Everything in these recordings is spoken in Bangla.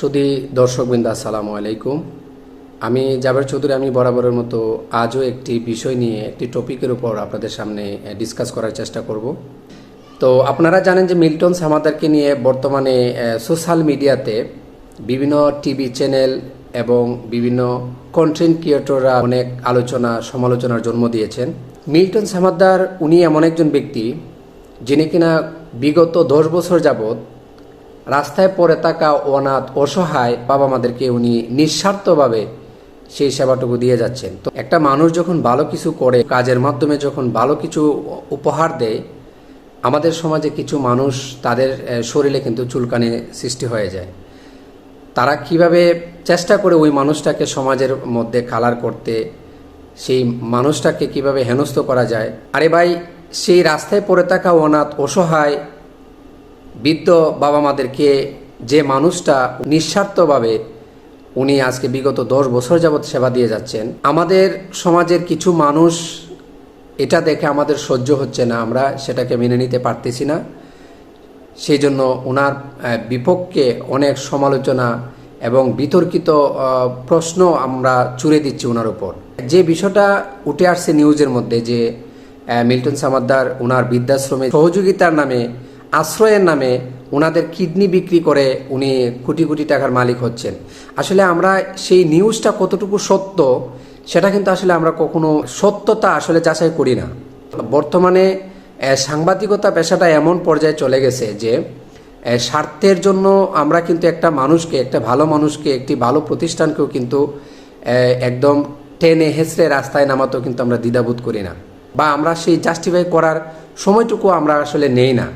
সুদী দর্শকবৃন্দ, আসসালামু আলাইকুম। আমি জাবের চৌধুরী, আমি বরাবরের মতো আজও একটি বিষয় নিয়ে, একটি টপিকের উপর আপনাদের সামনে ডিসকাস করার চেষ্টা করব। তো আপনারা জানেন যে মিল্টন সামাদারকে নিয়ে বর্তমানে সোশ্যাল মিডিয়াতে বিভিন্ন টিভি চ্যানেল এবং বিভিন্ন কন্টেন্ট ক্রিয়েটররা অনেক আলোচনা, সমালোচনার জন্ম দিয়েছেন। মিল্টন সামাদ্দার উনি এমন একজন ব্যক্তি যিনি কিনা বিগত দশ বছর যাবৎ রাস্তায় পড়ে থাকা অনাথ অসহায় বাবা মাদেরকে উনি নিঃস্বার্থভাবে সেই সেবাটুকু দিয়ে যাচ্ছেন। তো একটা মানুষ যখন ভালো কিছু করে, কাজের মাধ্যমে যখন ভালো কিছু উপহার দেয়, আমাদের সমাজে কিছু মানুষ তাদের শরীরে কিন্তু চুলকানি সৃষ্টি হয়ে যায়। তারা কীভাবে চেষ্টা করে ওই মানুষটাকে সমাজের মধ্যে কালার করতে, সেই মানুষটাকে কীভাবে হেনস্থ করা যায়? আরে ভাই, সেই রাস্তায় পড়ে থাকা অনাথ অসহায় বৃদ্ধ বাবা মাদেরকে যে মানুষটা নিঃস্বার্থভাবে উনি আজকে বিগত দশ বছর যাবৎ সেবা দিয়ে যাচ্ছেন, আমাদের সমাজের কিছু মানুষ এটা দেখে আমাদের সহ্য হচ্ছে না, আমরা সেটাকে মেনে নিতে পারতেছি না। সেই জন্য ওনার বিপক্ষে অনেক সমালোচনা এবং বিতর্কিত প্রশ্ন আমরা চুড়ে দিচ্ছি ওনার উপর। যে বিষয়টা উঠে আসছে নিউজের মধ্যে যে মিল্টন সামাদ্দার ওনার বৃদ্ধাশ্রমে সহযোগিতার নামে আশ্রয়ের নামে ওনাদের কিডনি বিক্রি করে উনি কোটি কোটি টাকার মালিক হচ্ছেন। আসলে আমরা সেই নিউজটা কতটুকু সত্য, সেটা কিন্তু আসলে আমরা কখনো সত্যতা আসলে যাচাই করি না। বর্তমানে সাংবাদিকতা পেশাটা এমন পর্যায়ে চলে গেছে যে স্বার্থের জন্য আমরা কিন্তু একটা মানুষকে, একটা ভালো মানুষকে, একটি ভালো প্রতিষ্ঠানকেও কিন্তু একদম টেনে হেসড়ে রাস্তায় নামাতেও কিন্তু আমরা দ্বিধাবোধ করি না। বা আমরা সেই জাস্টিফাই করার সময়টুকু আমরা আসলে নেই না।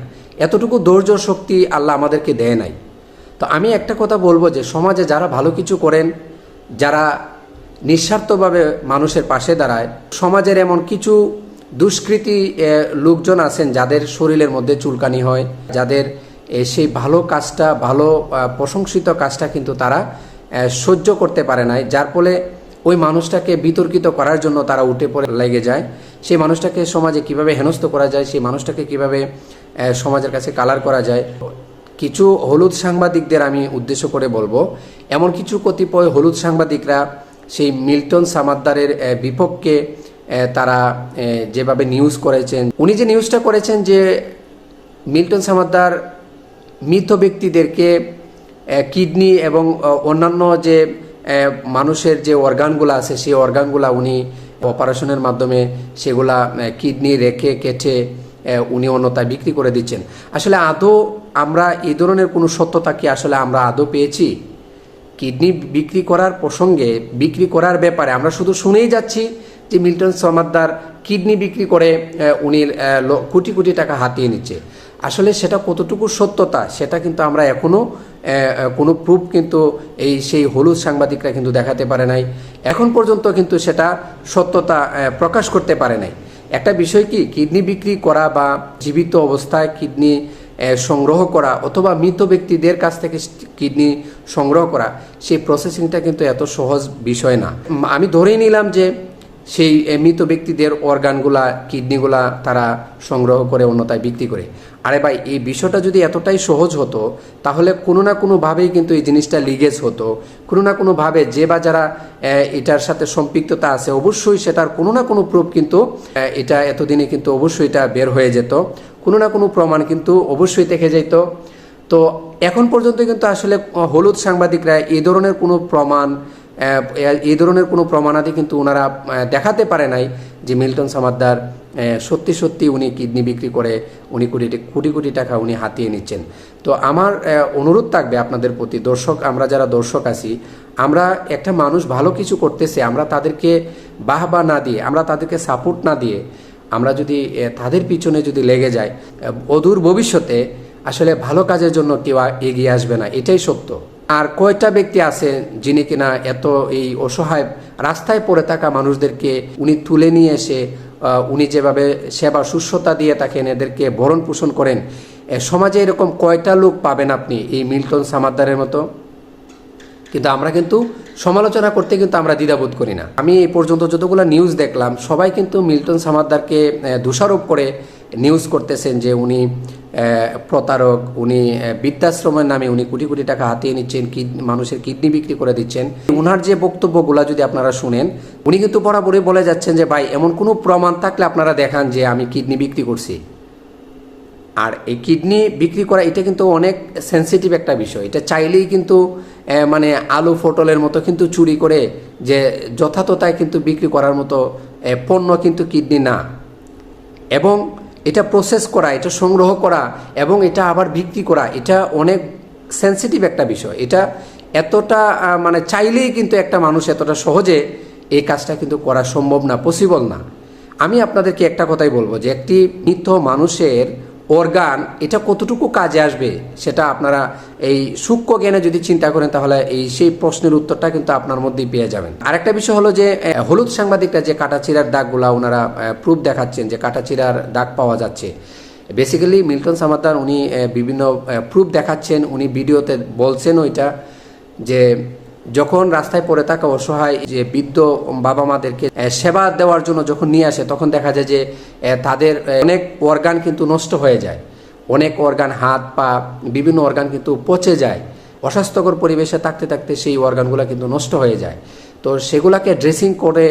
এতটুকু ধৈর্য শক্তি আল্লাহ আমাদেরকে দেয় নাই। তো আমি একটা কথা বলব যে, সমাজে যারা ভালো কিছু করেন, যারা নিঃস্বার্থভাবে মানুষের পাশে দাঁড়ায়, সমাজের এমন কিছু দুষ্কৃতী লোকজন আছেন যাদের শরীরের মধ্যে চুলকানি হয়, যাদের সেই ভালো কাজটা, ভালো প্রশংসিত কাজটা কিন্তু তারা সহ্য করতে পারে নাই, যার ফলে ওই মানুষটাকে বিতর্কিত করার জন্য তারা উঠে পড়ে, লেগে যায়। সেই মানুষটাকে সমাজে কীভাবে হেনস্থ করা যায়, সেই মানুষটাকে কীভাবে সমাজের কাছে কালার করা যায়, কিছু হলুদ সাংবাদিকদের আমি উদ্দেশ্য করে বলব। এমন কিছু কতিপয় হলুদ সাংবাদিকরা সেই মিল্টন সামাদ্দারের বিপক্ষে তারা যেভাবে নিউজ করেছেন। উনি যে নিউজটা করেছেন যে মিল্টন সামাদ্দার মৃত ব্যক্তিদেরকে কিডনি এবং অন্যান্য যে মানুষের যে অর্গানগুলো আছে, সেই অর্গানগুলা উনি অপারেশনের মাধ্যমে সেগুলা কিডনি রেখে কেটে উনি অন্যতায় বিক্রি করে দিচ্ছেন। আসলে আদৌ আমরা এই ধরনের কোনো সত্যতা কি আসলে আমরা আদৌ পেয়েছি? কিডনি বিক্রি করার প্রসঙ্গে বিক্রি করার ব্যাপারে আমরা শুধু শুনেই যাচ্ছি যে মিল্টন সমাদ্দার কিডনি বিক্রি করে উনি কোটি কোটি টাকা হাতিয়ে নিচ্ছে। আসলে সেটা কতটুকু সত্যতা সেটা কিন্তু আমরা এখনও আহ, আহ, কোনো প্রুফ কিন্তু এই সেই হলুদ সাংবাদিকরা কিন্তু দেখাতে পারে নাই। এখন পর্যন্ত কিন্তু সেটা সত্যতা প্রকাশ করতে পারে নাই। একটা বিষয় কি? কিডনি বিক্রি করা বা জীবিত অবস্থায় কিডনি সংগ্রহ করা অথবা মৃত ব্যক্তিদের কাছ থেকে কিডনি সংগ্রহ করা, সেই প্রসেসিংটা কিন্তু এত সহজ বিষয় না। আমি ধরেই নিলাম যে সেই মৃত ব্যক্তিদের অর্গানগুলা কিডনিগুলা তারা সংগ্রহ করে অন্যতায় বিক্রি করে। আরে ভাই, এই বিষয়টা যদি এতটাই সহজ হতো, তাহলে কোনো না কোনোভাবেই কিন্তু এই জিনিসটা লিগেজ হতো। কোনো না কোনোভাবে যে বা যারা এটার সাথে সম্পৃক্ততা আছে, অবশ্যই সেটার কোনো না কোনো প্রুফ কিন্তু এটা এতদিনে কিন্তু অবশ্যই এটা বের হয়ে যেত। কোনো না কোনো প্রমাণ কিন্তু অবশ্যই থেকে যেত তো এখন পর্যন্ত কিন্তু আসলে হলুদ সাংবাদিকরা এই ধরনের কোনো প্রমাণ এই ধরনের কোনো প্রমাণাদি কিন্তু ওনারা দেখাতে পারে নাই যে মিল্টন সামাদ্দার সত্যি সত্যি উনি কিডনি বিক্রি করে উনি কোটি কোটি কোটি টাকা উনি হাতিয়ে নিচ্ছেন। তো আমার অনুরোধ থাকবে আপনাদের প্রতি দর্শক আমরা যারা দর্শক আছি আমরা একটা মানুষ ভালো কিছু করতেছে আমরা তাদেরকে বাহবা না দিয়ে আমরা তাদেরকে সাপোর্ট না দিয়ে আমরা যদি তাদের পিছনে যদি লেগে আহ, অদূর ভবিষ্যতে আসলে ভালো কাজের জন্য কেউ এগিয়ে আসবে না এটাই সত্য। আর কয়টা ব্যক্তি আছে যিনি কিনা এত এই অসহায় রাস্তায় পড়ে থাকা মানুষদেরকে উনি তুলে নিয়ে এসে উনি যেভাবে সেবা সুস্থতা দিয়ে থাকেন, এদেরকে ভরণ পোষণ করেন সমাজে এরকম কয়টা লোক পাবেন আপনি এই মিল্টন সামাদ্দারের মতো? কিন্তু আমরা কিন্তু সমালোচনা করতে কিন্তু আমরা দ্বিধাবোধ করি না। আমি এই পর্যন্ত যতগুলো নিউজ দেখলাম, সবাই কিন্তু মিল্টন সামাদ্দারকে দোষারোপ করে নিউজ করতেছেন যে উনি প্রতারক, উনি বৃদ্ধাশ্রমের নামে উনি কোটি কোটি টাকা হাতিয়ে নিচ্ছেন মানুষের কিডনি বিক্রি করে দিচ্ছেন। উনার যে বক্তব্যগুলো যদি আপনারা শুনেন, উনি কিন্তু বরাবরই বলে যাচ্ছেন যে, ভাই, এমন কোনো প্রমাণ থাকলে আপনারা দেখান যে আমি কিডনি বিক্রি করছি। আর এই কিডনি বিক্রি করা, এটা কিন্তু অনেক সেন্সিটিভ একটা বিষয়। এটা চাইলেই কিন্তু মানে আলু পটলের মতো কিন্তু চুরি করে যে যথাযথায় কিন্তু বিক্রি করার মতো পণ্য কিন্তু কিডনি না। এবং এটা প্রসেস করা, এটা সংগ্রহ করা এবং এটা আবার বিক্রি করা, এটা অনেক সেন্সিটিভ একটা বিষয়। এটা এতটা মানে চাইলেই কিন্তু একটা মানুষ এতটা সহজে এই কাজটা কিন্তু করা সম্ভব না পসিবল না। আমি আপনাদেরকে একটা কথাই বলব যে একটি মৃত মানুষের অর্গান এটা কতটুকু কাজে আসবে সেটা আপনারা এই সূক্ষ্ম জ্ঞানে যদি চিন্তা করেন তাহলে এই সেই প্রশ্নের উত্তরটা কিন্তু আপনার মধ্যেই পেয়ে যাবেন। আরেকটা বিষয় হলো যে হলুদ সাংবাদিকরা যে কাটাচিরার দাগগুলা ওনারা প্রুফ দেখাচ্ছেন যে কাটাচিরার দাগ পাওয়া যাচ্ছে। বেসিক্যালি মিল্টন সামাদার উনি বিভিন্ন প্রুফ দেখাচ্ছেন, উনি ভিডিওতে বলছেন ওইটা যে যখন রাস্তায় পড়ে থাকা অসহায় যে বৃদ্ধ বাবা মাদেরকে সেবা দেওয়ার জন্য যখন নিয়ে আসে, তখন দেখা যায় যে তাদের অনেক অর্গান কিন্তু নষ্ট হয়ে যায়। অনেক অর্গান হাত, পা, বিভিন্ন অর্গান কিন্তু পচে যায়। অস্বাস্থ্যকর পরিবেশে থাকতে থাকতে সেই অর্গানগুলো কিন্তু নষ্ট হয়ে যায়। তো সেগুলাকে ড্রেসিং করে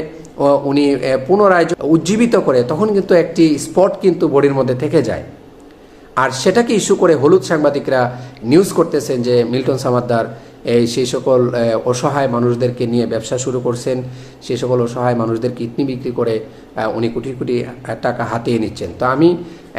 উনি পুনরায় উজ্জীবিত করে, তখন কিন্তু একটি স্পট কিন্তু বডির মধ্যে থেকে যায়। আর সেটাকে ইস্যু করে হলুদ সাংবাদিকরা নিউজ করতেছেন যে, মিল্টন সামাদ্দার সেই সকল অসহায় মানুষদেরকে নিয়ে ব্যবসা শুরু করছেন। সেই সকল অসহায় মানুষদের কিডনি বিক্রি করে উনি কোটি কোটি টাকা হাতিয়ে নিচ্ছেন। তো আমি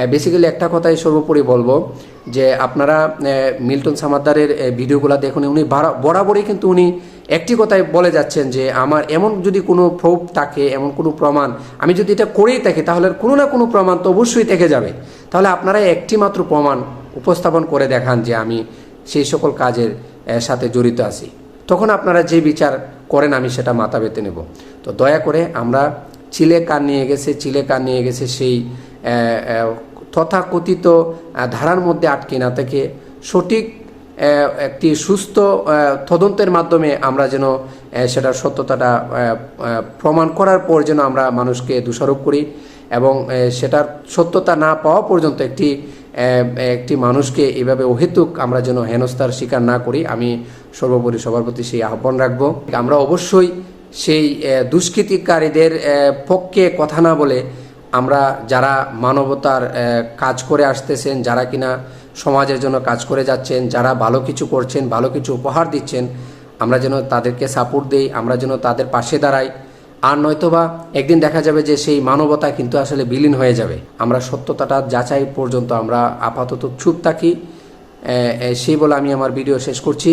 বেসিক্যালি একটা কথাই সর্বোপরি বলব যে আপনারা মিল্টন সামাদ্দারের ভিডিওগুলো দেখুন, উনি বারা- বরাবরই কিন্তু উনি একটি কথাই বলে যাচ্ছেন যে আমার এমন যদি কোনো প্রুফ থাকে, এমন কোনো প্রমাণ, আমি যদি এটা করেই থাকি, তাহলে কোনো না কোনো প্রমাণ তো অবশ্যই থেকে যাবে। তাহলে আপনারা একটি মাত্র প্রমাণ উপস্থাপন করে দেখান যে আমি সেই সকল কাজের সাথে জড়িত আছি। তখন আপনারা যে বিচার করেন, আমি সেটা মাথা পেতে নেব। তো দয়া করে আমরা চিলে কান নিয়ে গেছে, চিলে কান নিয়ে গেছে সেই তথাকথিত ধারার মধ্যে আটকে না থেকে সঠিক একটি সুস্থ তদন্তের মাধ্যমে আমরা যেন সেটার সত্যতাটা প্রমাণ করার পর যেন আমরা মানুষকে দোষারোপ করি এবং সেটার সত্যতা না পাওয়া পর্যন্ত একটি একটি মানুষকে এভাবে অহেতুক আমরা যেন হেনস্থার শিকার না করি, আমি সর্বোপরি সবার প্রতি সেই আহ্বান রাখব। আমরা অবশ্যই সেই দুষ্কৃতিকারীদের পক্ষে কথা না বলে আমরা যারা মানবতার কাজ করে আসতেছেন, যারা কিনা সমাজের জন্য কাজ করে যাচ্ছেন, যারা ভালো কিছু করছেন, ভালো কিছু উপহার দিচ্ছেন, আমরা যেন তাদেরকে সাপোর্ট দেই, আমরা যেন তাদের পাশে দাঁড়াই। আর নয়তোবা একদিন দেখা যাবে যে সেই মানবতা কিন্তু আসলে বিলীন হয়ে যাবে। আমরা সত্যতাটা যাচাই পর্যন্ত আমরা আপাতত চুপ থাকি। সেই বলে আমি আমার ভিডিও শেষ করছি।